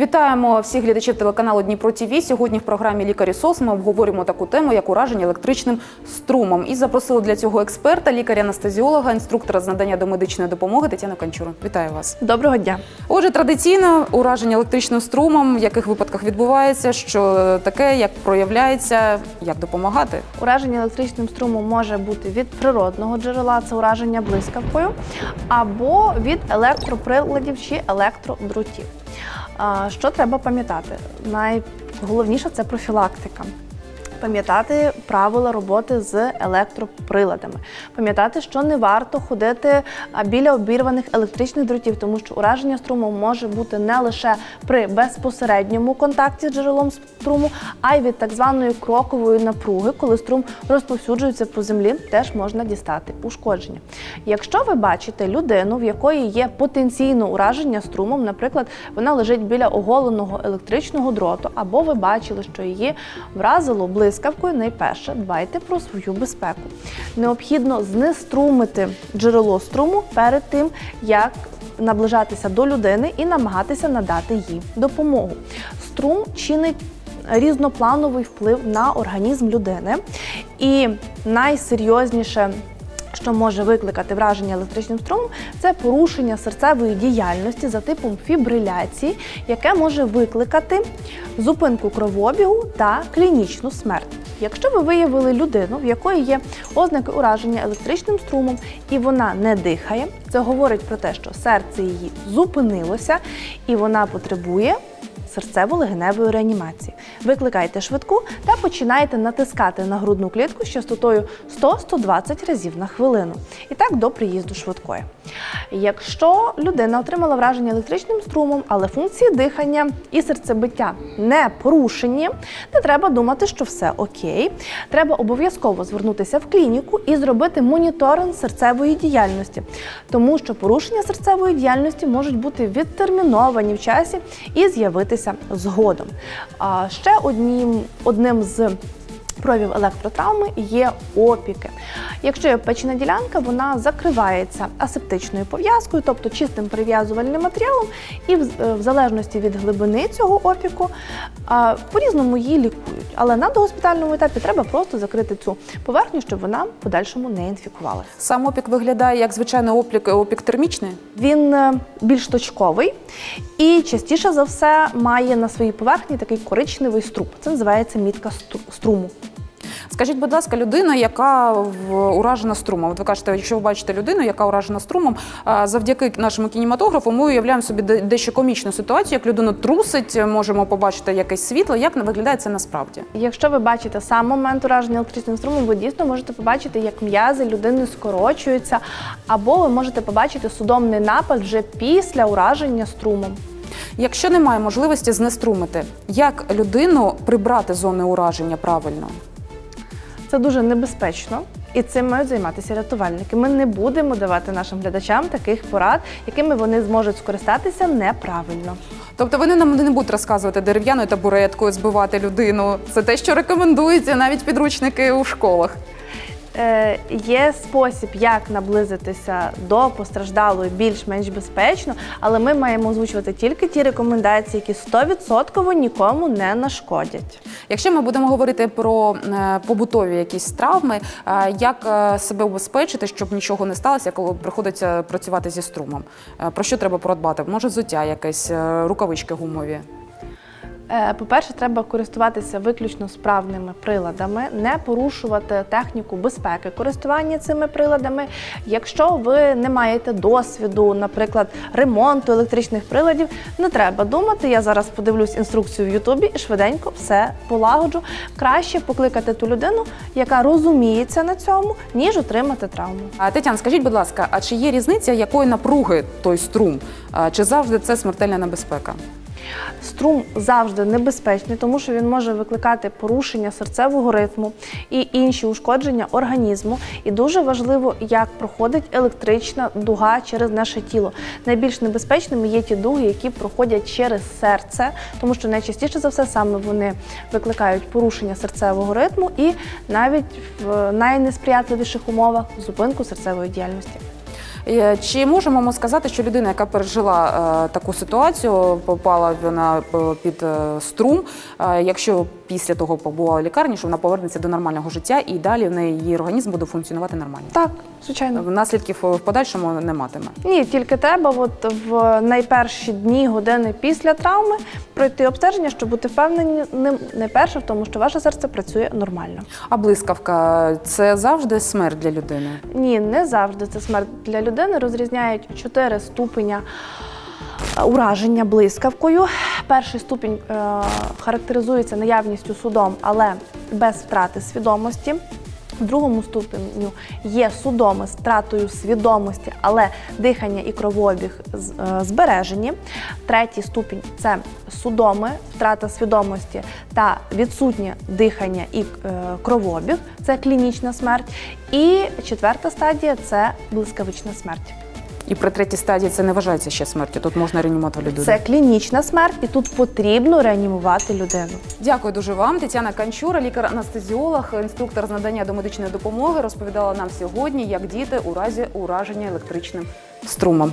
Вітаємо всіх глядачів телеканалу Дніпро ТІВІ. Сьогодні в програмі Лікарі СОС ми обговорюємо таку тему, як ураження електричним струмом. І запросили для цього експерта, лікаря-анестезіолога, інструктора з надання домедичної допомоги Тетяну Канчуру. Вітаю вас. Доброго дня. Отже, традиційно ураження електричним струмом, в яких випадках відбувається, що таке, як проявляється, як допомагати. Ураження електричним струмом може бути від природного джерела, це ураження блискавкою, або від електроприладів чи електродрутів. Що треба пам'ятати? Найголовніше це профілактика. Пам'ятати правила роботи з електроприладами, пам'ятати, що не варто ходити біля обірваних електричних дротів, тому що ураження струму може бути не лише при безпосередньому контакті з джерелом струму, а й від так званої крокової напруги, коли струм розповсюджується по землі, теж можна дістати ушкодження. Якщо ви бачите людину, в якої є потенційно ураження струмом, наприклад, вона лежить біля оголеного електричного дроту, або ви бачили, що її вразило блискавкою, найперше дбайте про свою безпеку. Необхідно знеструмити джерело струму перед тим, як наближатися до людини і намагатися надати їй допомогу. Струм чинить різноплановий вплив на організм людини, і найсерйозніше. Що може викликати враження електричним струмом, це порушення серцевої діяльності за типом фібриляції, яке може викликати зупинку кровообігу та клінічну смерть. Якщо ви виявили людину, в якої є ознаки ураження електричним струмом, і вона не дихає, це говорить про те, що серце її зупинилося і вона потребує серцево-легеневої реанімації. Викликайте швидку та починайте натискати на грудну клітку з частотою 100-120 разів на хвилину. І так до приїзду швидкої. Якщо людина отримала враження електричним струмом, але функції дихання і серцебиття не порушені, не треба думати, що все окей. Треба обов'язково звернутися в клініку і зробити моніторинг серцевої діяльності, тому що порушення серцевої діяльності можуть бути відтерміновані в часі і з'явитися згодом. А ще одним, одним з проявів електротравми є опіки. Якщо є печена ділянка, вона закривається асептичною пов'язкою, тобто чистим прив'язувальним матеріалом, і в, е, залежності від глибини цього опіку по-різному її лікують. Але на догоспітальному етапі треба просто закрити цю поверхню, щоб вона в подальшому не інфікувалася. Сам опік виглядає як звичайний опік, опік термічний. Він е, більш точковий і частіше за все має на своїй поверхні такий коричневий струп. Це називається мітка струму. Скажіть, будь ласка, людина, яка уражена струмом. От ви кажете, якщо ви бачите людину, яка уражена струмом, завдяки нашому кінематографу ми уявляємо собі де- дещо комічну ситуацію, як людину трусить, можемо побачити якесь світло. Як виглядає це насправді? Якщо ви бачите сам момент ураження електричним струмом, ви дійсно можете побачити, як м'язи людини скорочуються, або ви можете побачити судомний напад вже після ураження струмом. Якщо немає можливості знеструмити, як людину прибрати з зони ураження правильно? Це дуже небезпечно. І цим мають займатися рятувальники. Ми не будемо давати нашим глядачам таких порад, якими вони зможуть скористатися неправильно. Тобто вони нам не будуть розказувати дерев'яною табуреткою збивати людину. Це те, що рекомендується навіть підручники у школах. Е, є спосіб, як наблизитися до постраждалої більш-менш безпечно, але ми маємо озвучувати тільки ті рекомендації, які 100% нікому не нашкодять. Якщо ми будемо говорити про е, побутові якісь травми, е, як себе убезпечити, щоб нічого не сталося, коли приходиться працювати зі струмом? Про що треба продбати? Може, взуття якесь, рукавички гумові? Е, По-перше, треба користуватися виключно справними приладами, не порушувати техніку безпеки користування цими приладами. Якщо ви не маєте досвіду, наприклад, ремонту електричних приладів, не треба думати. Я зараз подивлюсь інструкцію в Ютубі і швиденько все полагоджу. Краще покликати ту людину, яка розуміється на цьому, ніж отримати травму. Тетяна, скажіть, будь ласка, а чи є різниця, якої напруги той струм? Чи завжди це смертельна небезпека? Струм завжди небезпечний, тому що він може викликати порушення серцевого ритму і інші ушкодження організму. І дуже важливо, як проходить електрична дуга через наше тіло. Найбільш небезпечними є ті дуги, які проходять через серце, тому що найчастіше за все саме вони викликають порушення серцевого ритму і навіть в найнесприятливіших умовах зупинку серцевої діяльності. Е, Чи можемо ми сказати, що людина, яка пережила е, таку ситуацію, попала вона е, під струм, якщо після того побувала в лікарні, що вона повернеться до нормального життя і далі в неї її організм буде функціонувати нормально? Так, звичайно. Наслідків в подальшому не матиме. Ні, тільки треба от в найперші дні, години після травми пройти обстеження, щоб бути впевнені найперше в тому, що ваше серце працює нормально. А блискавка це завжди смерть для людини. Ні, не завжди це смерть для людини. Розрізняють чотири ступеня е, ураження блискавкою. Перший ступінь е, характеризується наявністю судом, але без втрати свідомості. Другому ступеню є судоми з втратою свідомості, але дихання і кровообіг е, збережені. Третій ступінь це судоми, втрата свідомості та відсутнє дихання і е, кровообіг. Це клінічна смерть. І четверта стадія це блискавична смерть. І при третій стадії це не вважається ще смертю. Тут можна реанімувати людину. Це клінічна смерть, і тут потрібно реанімувати людину. Дякую дуже вам. Тетяна Канчура, лікар-анестезіолог, інструктор з надання домедичної допомоги, розповідала нам сьогодні, як діти у разі ураження електричним струмом.